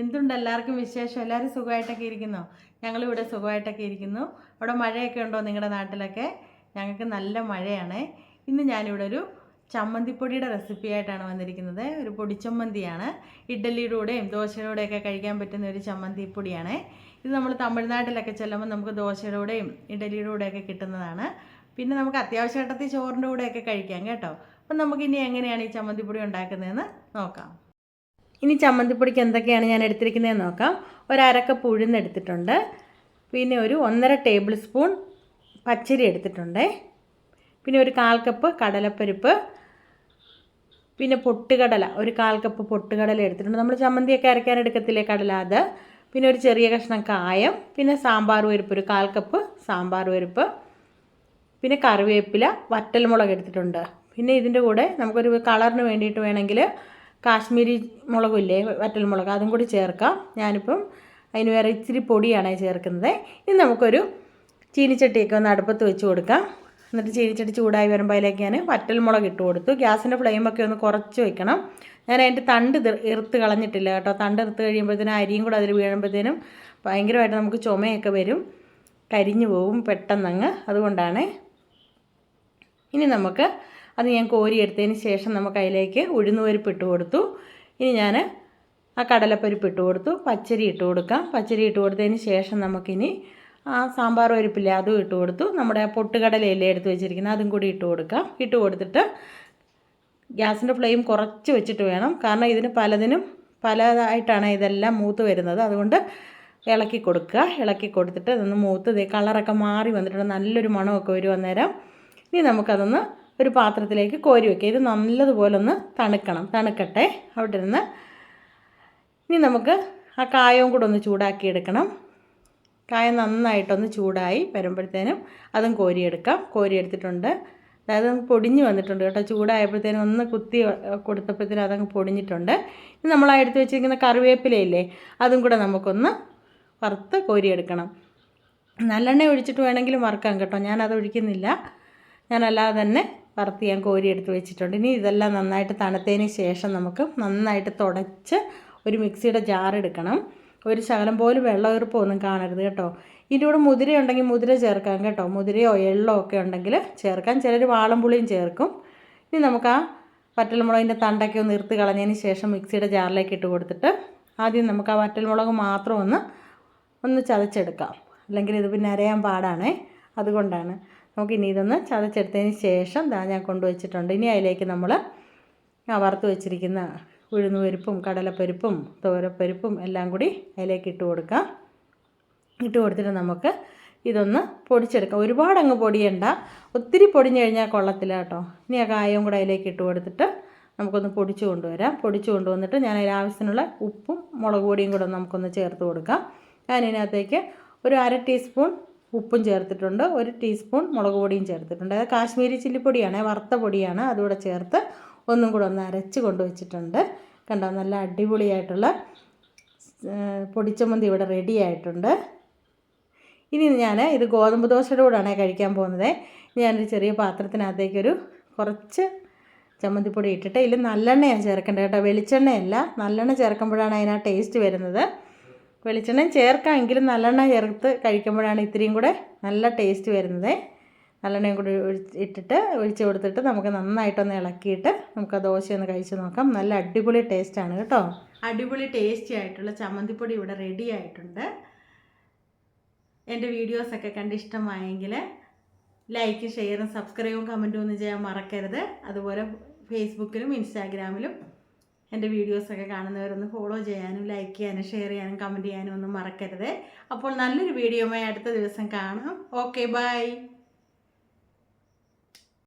എന്തുണ്ട് എല്ലാവർക്കും വിശേഷം? എല്ലാവരും സുഖമായിട്ടൊക്കെ ഇരിക്കുന്നു? ഞങ്ങളിവിടെ സുഖമായിട്ടൊക്കെ ഇരിക്കുന്നു. അവിടെ മഴയൊക്കെ ഉണ്ടോ നിങ്ങളുടെ നാട്ടിലൊക്കെ? ഞങ്ങൾക്ക് നല്ല മഴയാണ്. ഇന്ന് ഞാനിവിടെ ഒരു ചമ്മന്തിപ്പൊടിയുടെ റെസിപ്പി ആയിട്ടാണ് വന്നിരിക്കുന്നത്. ഒരു പൊടിച്ചമ്മന്തിയാണ്. ഇഡ്ഡലിയുടെ കൂടെയും ദോശയുടെ കൂടെയൊക്കെ കഴിക്കാൻ പറ്റുന്ന ഒരു ചമ്മന്തിപ്പൊടിയാണ്. ഇത് നമ്മൾ തമിഴ്നാട്ടിലൊക്കെ ചെല്ലുമ്പോൾ നമുക്ക് ദോശയുടെ കൂടെയും ഇഡ്ഡലിയുടെ കൂടെയൊക്കെ കിട്ടുന്നതാണ്. പിന്നെ നമുക്ക് അത്യാവശ്യ ചോറിന്റെ കൂടെയൊക്കെ കഴിക്കാം കേട്ടോ. അപ്പം നമുക്കിനി എങ്ങനെയാണ് ഈ ചമ്മന്തിപ്പൊടി ഉണ്ടാക്കുന്നതെന്ന് നോക്കാം. ഇനി ചമ്മന്തിപ്പൊടിക്ക് എന്തൊക്കെയാണ് ഞാൻ എടുത്തിരിക്കുന്നത് നോക്കാം. ഒരു അരക്കപ്പ് ഉഴുന്നെടുത്തിട്ടുണ്ട് പിന്നെ ഒരു ഒന്നര ടേബിൾ സ്പൂൺ പച്ചരി എടുത്തിട്ടുണ്ട്. പിന്നെ ഒരു കാൽ കപ്പ് കടലപ്പരിപ്പ്. പിന്നെ പൊട്ടുകടല ഒരു കാൽ കപ്പ് പൊട്ടുകടല എടുത്തിട്ടുണ്ട്. നമ്മൾ ചമ്മന്തിയൊക്കെ അരയ്ക്കാൻ എടുക്കത്തില്ലേ കടല അത്? പിന്നെ ഒരു ചെറിയ കഷ്ണം കായം പിന്നെ സാമ്പാർ പരിപ്പ് ഒരു കാൽ കപ്പ് സാമ്പാർ പരിപ്പ്. പിന്നെ കറിവേപ്പില വറ്റൽമുളക് എടുത്തിട്ടുണ്ട്. പിന്നെ ഇതിന്റെ കൂടെ നമുക്കൊരു കളറിന് വേണ്ടിയിട്ട് വേണമെങ്കിൽ കാശ്മീരി മുളകില്ലേ വറ്റൽമുളക് അതും കൂടി ചേർക്കാം. ഞാനിപ്പം അതിന് വേറെ ഇച്ചിരി പൊടിയാണ് ചേർക്കുന്നത്. ഇനി നമുക്കൊരു ചീനിച്ചട്ടിയൊക്കെ ഒന്ന് അടുപ്പത്ത് വെച്ച് കൊടുക്കാം. എന്നിട്ട് ചീനിച്ചട്ടി ചൂടായി വരുമ്പോൾ അതിലേക്ക് ഞാൻ വറ്റൽമുളക് ഇട്ട് കൊടുത്തു. ഗ്യാസിന്റെ ഫ്ലെയിമൊക്കെ ഒന്ന് കുറച്ച് വെക്കണം. ഞാൻ അതിന്റെ തണ്ട് ഇറുത്ത് കളഞ്ഞിട്ടില്ല കേട്ടോ. തണ്ട് ഇറുത്ത് കഴിയുമ്പോഴത്തേനും അരിയും കൂടെ അതിൽ വീഴുമ്പോഴത്തേനും ഭയങ്കരമായിട്ട് നമുക്ക് ചുമയൊക്കെ വരും. കരിഞ്ഞു പോവും പെട്ടെന്നങ്ങ്. അതുകൊണ്ടാണ്. ഇനി നമുക്ക് അത് ഞാൻ കോരിയെടുത്തതിന് ശേഷം നമുക്ക് അതിലേക്ക് ഉഴുന്നുപരിപ്പ് ഇട്ട് കൊടുത്തു. ഇനി ഞാൻ ആ കടലപ്പരിപ്പ് ഇട്ട് കൊടുത്തു. പച്ചരി ഇട്ട് കൊടുക്കാം. പച്ചരി ഇട്ട് കൊടുത്തതിന് ശേഷം നമുക്കിനി ആ സാമ്പാർ പരിപ്പില്ലേ അതും ഇട്ട് കൊടുത്തു. നമ്മുടെ പൊട്ടുകടലയില്ലേ എടുത്ത് വെച്ചിരിക്കുന്നത് അതും കൂടി ഇട്ട് കൊടുക്കാം. ഇട്ട് കൊടുത്തിട്ട് ഗ്യാസിന്റെ ഫ്ലെയിം കുറച്ച് വെച്ചിട്ട് വേണം. കാരണം ഇതിന് പലതിനും പലതായിട്ടാണ് ഇതെല്ലാം മൂത്ത് വരുന്നത്. അതുകൊണ്ട് ഇളക്കി കൊടുക്കുക. ഇളക്കി കൊടുത്തിട്ട് അതൊന്ന് മൂത്ത് കളറൊക്കെ മാറി വന്നിട്ടുണ്ട്. നല്ലൊരു മണമൊക്കെ വരും അന്നേരം. ഇനി നമുക്കതൊന്ന് ഒരു പാത്രത്തിലേക്ക് കോരി വയ്ക്കുക ഇത് നല്ലതുപോലെ ഒന്ന് തണുക്കണം. തണുക്കട്ടെ. അവിടെ നിന്ന് ഇനി നമുക്ക് ആ കായവും കൂടെ ഒന്ന് ചൂടാക്കി എടുക്കണം കായം നന്നായിട്ടൊന്ന് ചൂടായി വരുമ്പോഴത്തേനും അതും കോരിയെടുക്കാം. കോരിയെടുത്തിട്ടുണ്ട്. അതായത് പൊടിഞ്ഞ് വന്നിട്ടുണ്ട് കേട്ടോ. ചൂടായപ്പോഴത്തേനും ഒന്ന് കുത്തി കൊടുത്തപ്പോഴത്തേനും അതങ്ങ് പൊടിഞ്ഞിട്ടുണ്ട്. ഇനി നമ്മൾ എടുത്ത് വെച്ചിരിക്കുന്ന കറിവേപ്പിലയില്ലേ അതും കൂടെ നമുക്കൊന്ന് വറുത്ത് കോരിയെടുക്കണം. നല്ലെണ്ണ ഒഴിച്ചിട്ട് വേണമെങ്കിലും വറുക്കാം കേട്ടോ. ഞാനത് ഒഴിക്കുന്നില്ല. ഞാനല്ലാതെ തന്നെ വറുത്ത് ഞാൻ കോരി എടുത്ത് വെച്ചിട്ടുണ്ട്. ഇനി ഇതെല്ലാം നന്നായിട്ട് തണുത്തതിന് ശേഷം നമുക്ക് നന്നായിട്ട് തുടച്ച് ഒരു മിക്സിയുടെ ജാർ എടുക്കണം. ഒരു ശകലം പോലും വെള്ളം ഈർപ്പം ഒന്നും കാണരുത് കേട്ടോ. ഇതിന്റെ കൂടെ മുതിര ഉണ്ടെങ്കിൽ മുതിര ചേർക്കാം കേട്ടോ. മുതിരയോ എള്ളോ ഒക്കെ ഉണ്ടെങ്കിൽ ചേർക്കാം. ചിലർ വാളംപുളിയും ചേർക്കും. ഇനി നമുക്ക് ആ വറ്റൽമുളകിന്റെ തണ്ടൊക്കെ ഒന്ന് നിർത്തി കളഞ്ഞതിന് ശേഷം മിക്സിയുടെ ജാറിലേക്ക് ഇട്ട് കൊടുത്തിട്ട് ആദ്യം നമുക്ക് ആ വറ്റൽമുളക് മാത്രം ഒന്ന് ഒന്ന് ചതച്ചെടുക്കാം. അല്ലെങ്കിൽ ഇത് പിന്നെ അരയാൻ പാടാണേ. അതുകൊണ്ടാണ്. നമുക്ക് ഇനി ഇതൊന്ന് ചതച്ചെടുത്തതിന് ശേഷം ദാ ഞാൻ കൊണ്ടുവച്ചിട്ടുണ്ട്. ഇനി അതിലേക്ക് നമ്മൾ വറുത്ത് വെച്ചിരിക്കുന്ന ഉഴുന്നുപരിപ്പും കടലപ്പരിപ്പും തോരപ്പരിപ്പും എല്ലാം കൂടി അതിലേക്ക് ഇട്ട് കൊടുക്കാം. ഇട്ട് കൊടുത്തിട്ട് നമുക്ക് ഇതൊന്ന് പൊടിച്ചെടുക്കാം. ഒരുപാട് അങ്ങ് പൊടിയണ്ട. ഒത്തിരി പൊടിഞ്ഞു കഴിഞ്ഞാൽ കൊള്ളത്തില്ല കേട്ടോ. ഇനി ആ കായവും കൂടെ അതിലേക്ക് ഇട്ട് കൊടുത്തിട്ട് നമുക്കൊന്ന് പൊടിച്ചു കൊണ്ടുവരാം. പൊടിച്ചു കൊണ്ടുവന്നിട്ട് ഞാൻ അതിന് ആവശ്യത്തിനുള്ള ഉപ്പും മുളക് പൊടിയും കൂടെ നമുക്കൊന്ന് ചേർത്ത് കൊടുക്കാം. ഞാൻ ഇതിനകത്തേക്ക് ഒരു അര ടീസ്പൂൺ ഉപ്പും ചേർത്തിട്ടുണ്ട് ഒരു ടീസ്പൂൺ മുളക് പൊടിയും ചേർത്തിട്ടുണ്ട്. അത് കാശ്മീരി ചില്ലിപ്പൊടിയാണ് വറുത്ത പൊടിയാണ്. അതുകൂടെ ചേർത്ത് ഒന്നും കൂടെ ഒന്ന് അരച്ച് കൊണ്ടുവച്ചിട്ടുണ്ട് കണ്ടോ നല്ല അടിപൊളിയായിട്ടുള്ള പൊടിച്ചമന്തി ഇവിടെ റെഡി ആയിട്ടുണ്ട്. ഇനി ഞാൻ ഇത് ഗോതമ്പ് ദോശയുടെ കൂടെയാണ് കഴിക്കാൻ പോകുന്നത്. ഞാനൊരു ചെറിയ പാത്രത്തിനകത്തേക്കൊരു കുറച്ച് ചമ്മന്തിപ്പൊടി ഇട്ടിട്ട് ഇതിൽ നല്ലെണ്ണയാണ് ചേർക്കേണ്ടത് കേട്ടോ. വെളിച്ചെണ്ണയല്ല നല്ലെണ്ണ ചേർക്കുമ്പോഴാണ് അതിനാ ടേസ്റ്റ് വരുന്നത്. വെളിച്ചെണ്ണ ചേർക്കാമെങ്കിലും നല്ലെണ്ണ ചേർത്ത് കഴിക്കുമ്പോഴാണ് ഇത്രയും കൂടെ നല്ല ടേസ്റ്റ് വരുന്നത്. നല്ലെണ്ണയും കൂടി ഇട്ടിട്ട് ഒഴിച്ച് കൊടുത്തിട്ട് നമുക്ക് നന്നായിട്ടൊന്ന് ഇളക്കിയിട്ട് നമുക്ക് ആ ദോശ ഒന്ന് കഴിച്ച് നോക്കാം. നല്ല അടിപൊളി ടേസ്റ്റാണ് കേട്ടോ. അടിപൊളി ടേസ്റ്റി ആയിട്ടുള്ള ചമ്മന്തിപ്പൊടി ഇവിടെ റെഡി ആയിട്ടുണ്ട്. എന്റെ വീഡിയോസൊക്കെ കണ്ട് ഇഷ്ടമായെങ്കിൽ ലൈക്ക് ഷെയറും സബ്സ്ക്രൈബും കമന്റും ഒന്നും ചെയ്യാൻ മറക്കരുത്. അതുപോലെ ഫേസ്ബുക്കിലും ഇൻസ്റ്റാഗ്രാമിലും എന്റെ വീഡിയോസൊക്കെ കാണുന്നവരൊന്ന് ഫോളോ ചെയ്യാനും ലൈക്ക് ചെയ്യാനും ഷെയർ ചെയ്യാനും കമന്റ് ചെയ്യാനും ഒന്നും മറക്കരുത്. അപ്പോൾ നല്ലൊരു വീഡിയോയുമായി അടുത്ത ദിവസം കാണാം. Okay bye